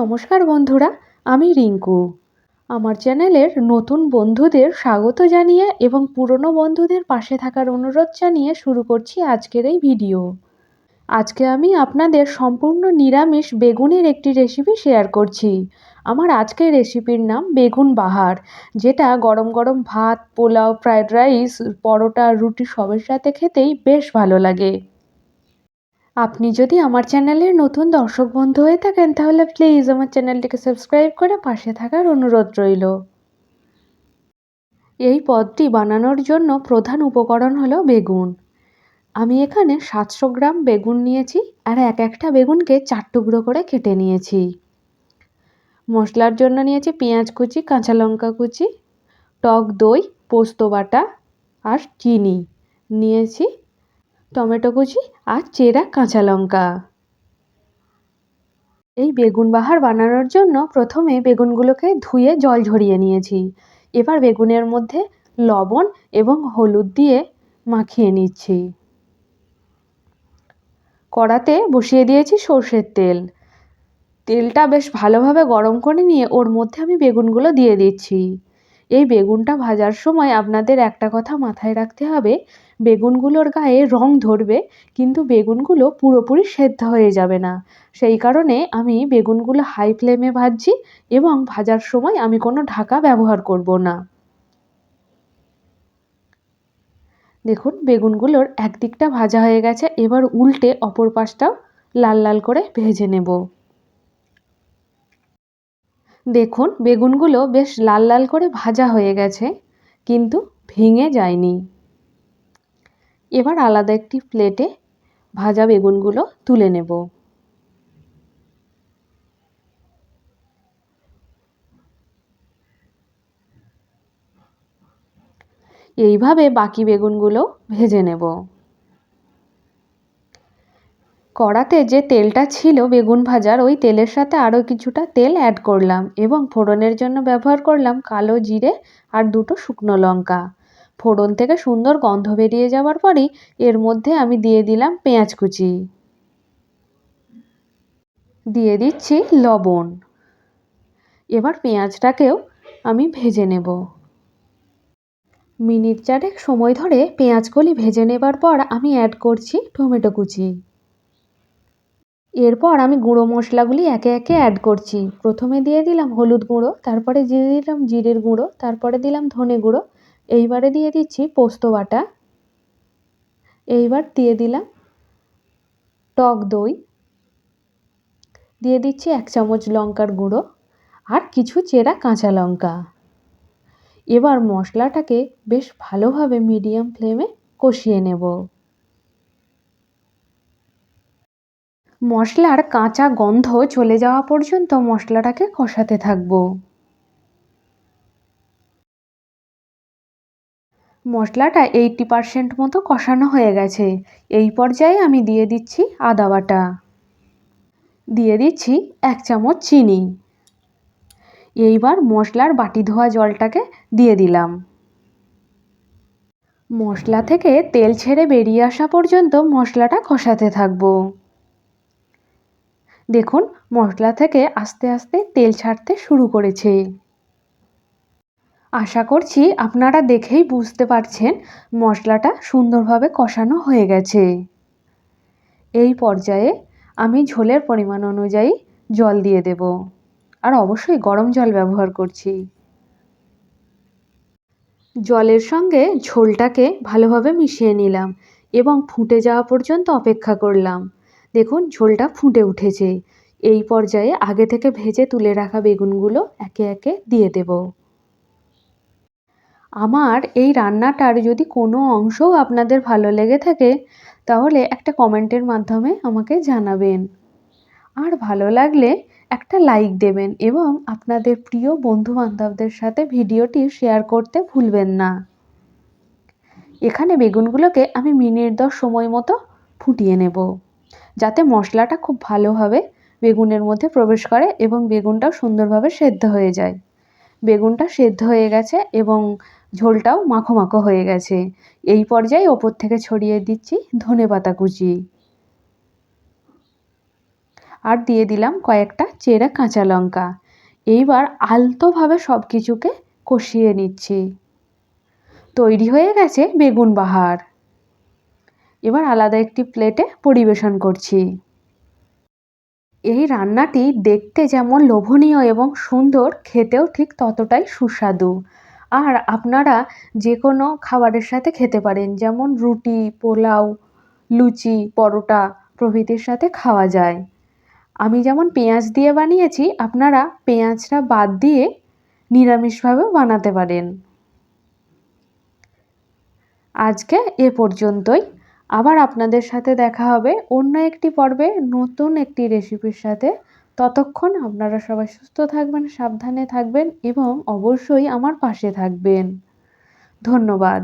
নমস্কার বন্ধুরা, আমি রিঙ্কু। আমার চ্যানেলের নতুন বন্ধুদের স্বাগত জানিয়ে এবং পুরনো বন্ধুদের পাশে থাকার অনুরোধ জানিয়ে শুরু করছি আজকের এই ভিডিও। আজকে আমি আপনাদের সম্পূর্ণ নিরামিষ বেগুনের একটি রেসিপি শেয়ার করছি। আমার আজকের রেসিপির নাম বেগুন বাহার, যেটা গরম গরম ভাত, পোলাও ফ্রায়েড রাইস পরোটা, রুটি সবের সাথে খেতেই বেশ ভালো লাগে। আপনি যদি আমার চ্যানেলের নতুন দর্শক বন্ধু হয়ে থাকেন, তাহলে প্লিজ আমার চ্যানেলটিকে সাবস্ক্রাইব করে পাশে থাকার অনুরোধ রইল। এই পদটি বানানোর জন্য প্রধান উপকরণ হলো বেগুন। আমি এখানে সাতশো গ্রাম বেগুন নিয়েছি আর এক একটা বেগুনকে চার টুকরো করে কেটে নিয়েছি। মশলার জন্য নিয়েছি পেঁয়াজ কুচি, কাঁচা লঙ্কা কুচি, টক দই, পোস্ত বাটা আর চিনি। নিয়েছি টমেটো কুচি আর চেরা কাঁচা লঙ্কা। এই বেগুন বাহার বানানোর জন্য প্রথমে বেগুনগুলোকে ধুয়ে জল ঝরিয়ে নিয়েছি। এবার বেগুনের মধ্যে লবণ এবং হলুদ দিয়ে মাখিয়ে নিচ্ছি। কড়াতে বসিয়ে দিয়েছি সর্ষের তেল। তেলটা বেশ ভালোভাবে গরম করে নিয়ে ওর মধ্যে আমি বেগুনগুলো দিয়ে দিচ্ছি। এই বেগুনটা ভাজার সময় আপনাদের একটা কথা মাথায় রাখতে হবে বেগুনগুলোর গায়ে রং ধরবে, কিন্তু বেগুনগুলো পুরোপুরি সেদ্ধ হয়ে যাবে না। সেই কারণে আমি বেগুনগুলো হাই ফ্লেমে ভাজছি এবং ভাজার সময় আমি কোনো ঢাকা ব্যবহার করব না। দেখুন, বেগুনগুলোর একদিকটা ভাজা হয়ে গেছে, এবার উল্টে অপর পাশটাও লাল লাল করে ভেজে নেব। দেখুন, বেগুনগুলো বেশ লাল লাল করে ভাজা হয়ে গেছে, কিন্তু ভেঙে যায়নি। এবার আলাদা একটি প্লেটে ভাজা বেগুনগুলো তুলে নেব। এইভাবে বাকি বেগুনগুলো ভেজে নেব। কড়াতে যে তেলটা ছিল বেগুন ভাজার, ওই তেলের সাথে আরও কিছুটা তেল অ্যাড করলাম এবং ফোড়নের জন্য ব্যবহার করলাম কালো জিরে আর দুটো শুকনো লঙ্কা। ফোড়ন থেকে সুন্দর গন্ধ বেরিয়ে যাওয়ার পরই এর মধ্যে আমি দিয়ে দিলাম পেঁয়াজ কুচি। দিয়ে দিচ্ছি লবণ। এবার পেঁয়াজটাকেও আমি ভেজে নেব। মিনিট চারেক সময় ধরে পেঁয়াজগুলি ভেজে নেবার পর আমি অ্যাড করছি টমেটো কুচি। এরপর আমি গুঁড়ো মশলাগুলি একে একে অ্যাড করছি। প্রথমে দিয়ে দিলাম হলুদ গুঁড়ো, তারপরে দিয়ে দিলাম জিরের গুঁড়ো, তারপরে দিলাম ধনে গুঁড়ো এইবারে দিয়ে দিচ্ছি পোস্ত বাটা। এইবার দিয়ে দিলাম টক দই। দিয়ে দিচ্ছি এক চামচ লঙ্কার গুঁড়ো আর কিছু চেরা কাঁচা লঙ্কা। এবার মশলাটাকে বেশ ভালোভাবে মিডিয়াম ফ্লেমে কষিয়ে নেব। মশলার কাঁচা গন্ধ চলে যাওয়া পর্যন্ত মশলাটাকে কষাতে থাকব। মশলাটা এইটটি পারসেন্ট মতো কষানো হয়ে গেছে। এই পর্যায়ে আমি দিয়ে দিচ্ছি আদা বাটা। দিয়ে দিচ্ছি এক চামচ চিনি। এইবার মশলার বাটি ধোয়া জলটাকে দিয়ে দিলাম। মশলা থেকে তেল ছেড়ে বেরিয়ে আসা পর্যন্ত মশলাটা কষাতে থাকব। দেখুন, মশলা থেকে আস্তে আস্তে তেল ছাড়তে শুরু করেছে। আশা করছি আপনারা দেখেই বুঝতে পারছেন মশলাটা সুন্দরভাবে কষানো হয়ে গেছে। এই পর্যায়ে আমি ঝোলের পরিমাণ অনুযায়ী জল দিয়ে দেব আর অবশ্যই গরম জল ব্যবহার করছি। জলের সঙ্গে ঝোলটাকে ভালোভাবে মিশিয়ে নিলাম এবং ফুটে যাওয়া পর্যন্ত অপেক্ষা করলাম। দেখুন, ঝোলটা ফুটে উঠেছে। এই পর্যায়ে আগে থেকে ভেজে তুলে রাখা বেগুনগুলো একে একে দিয়ে দেব। আমার এই রান্নাটার যদি কোনো অংশও আপনাদের ভালো লেগে থাকে, তাহলে একটা কমেন্টের মাধ্যমে আমাকে জানাবেন। আর ভালো লাগলে একটা লাইক দেবেন এবং আপনাদের প্রিয় বন্ধু বান্ধবদের সাথে ভিডিওটি শেয়ার করতে ভুলবেন না। এখানে বেগুনগুলোকে আমি মিনিট দশ সময় মতো ফুটিয়ে নেব, যাতে মশলাটা খুব ভালোভাবে বেগুনের মধ্যে প্রবেশ করে এবং বেগুনটাও সুন্দরভাবে সেদ্ধ হয়ে যায়। বেগুনটা সেদ্ধ হয়ে গেছে এবং ঝোলটাও মাখো মাখো হয়ে গেছে। এই পর্যায়ে ওপর থেকে ছড়িয়ে দিচ্ছি ধনে পাতা কুচি। আর দিয়ে দিলাম কয়েকটা চেরা কাঁচা লঙ্কা। এইবার আলতোভাবে সব কিছুকে কষিয়ে নিচ্ছি। তৈরি হয়ে গেছে বেগুন বাহার। এবার আলাদা একটি প্লেটে পরিবেশন করছি। এই রান্নাটি দেখতে যেমন লোভনীয় এবং সুন্দর, খেতেও ঠিক ততটাই সুস্বাদু। আর আপনারা যে কোনো খাবারের সাথে খেতে পারেন, যেমন রুটি, পোলাও, লুচি, পরোটা প্রভৃতির সাথে খাওয়া যায়। আমি যেমন পেঁয়াজ দিয়ে বানিয়েছি, আপনারা পেঁয়াজটা বাদ দিয়ে নিরামিষভাবেও বানাতে পারেন। আজকে এ পর্যন্তই। আবার আপনাদের সাথে দেখা হবে অন্য একটি পর্বে, নতুন একটি রেসিপির সাথে। ততক্ষণ আপনারা সবাই সুস্থ থাকবেন, সাবধানে থাকবেন এবং অবশ্যই আমার পাশে থাকবেন। ধন্যবাদ।